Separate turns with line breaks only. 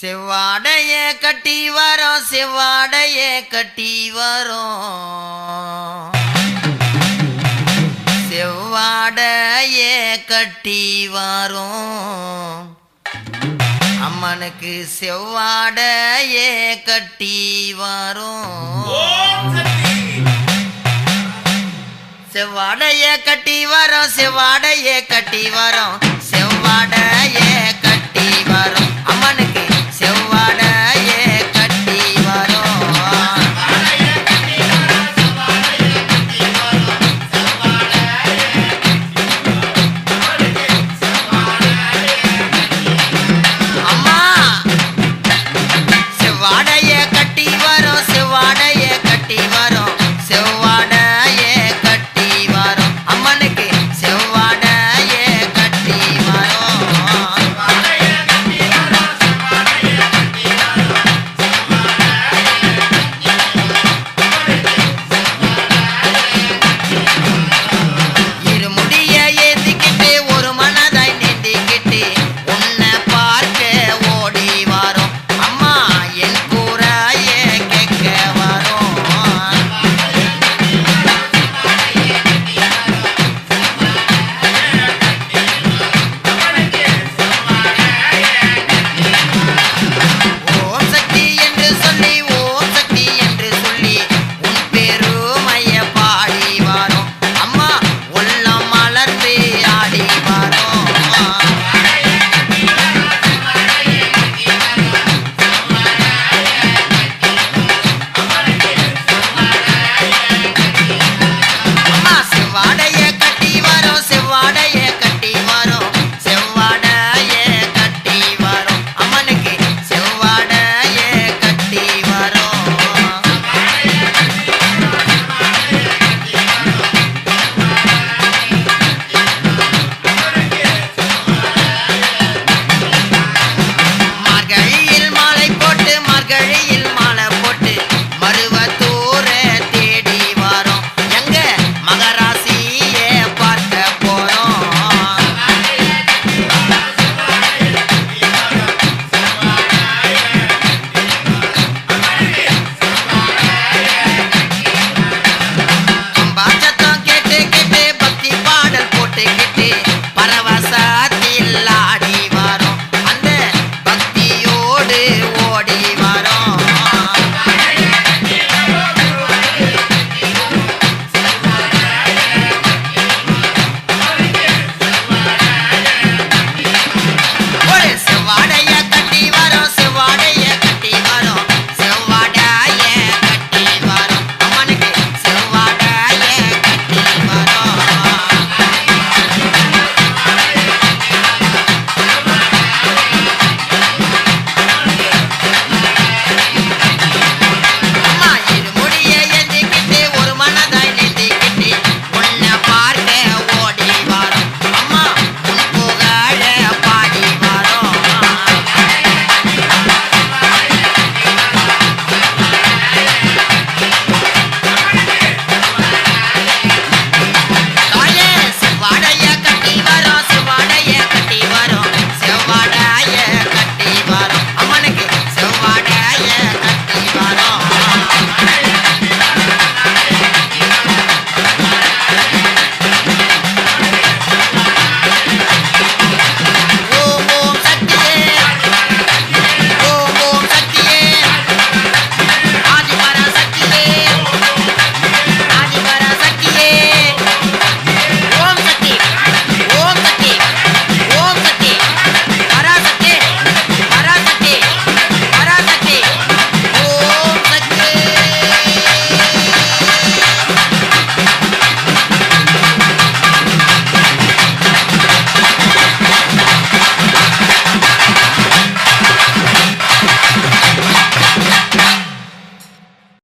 செவ்வாடைய கட்டி வரோம் செவ்வாடைய கட்டி வரோம். செவ்வாடைய கட்டி வரோம். அம்மனுக்கு செவ்வாடைய கட்டி வரோம். செவ்வாடைய கட்டி வரோம் செவ்வாடைய கட்டி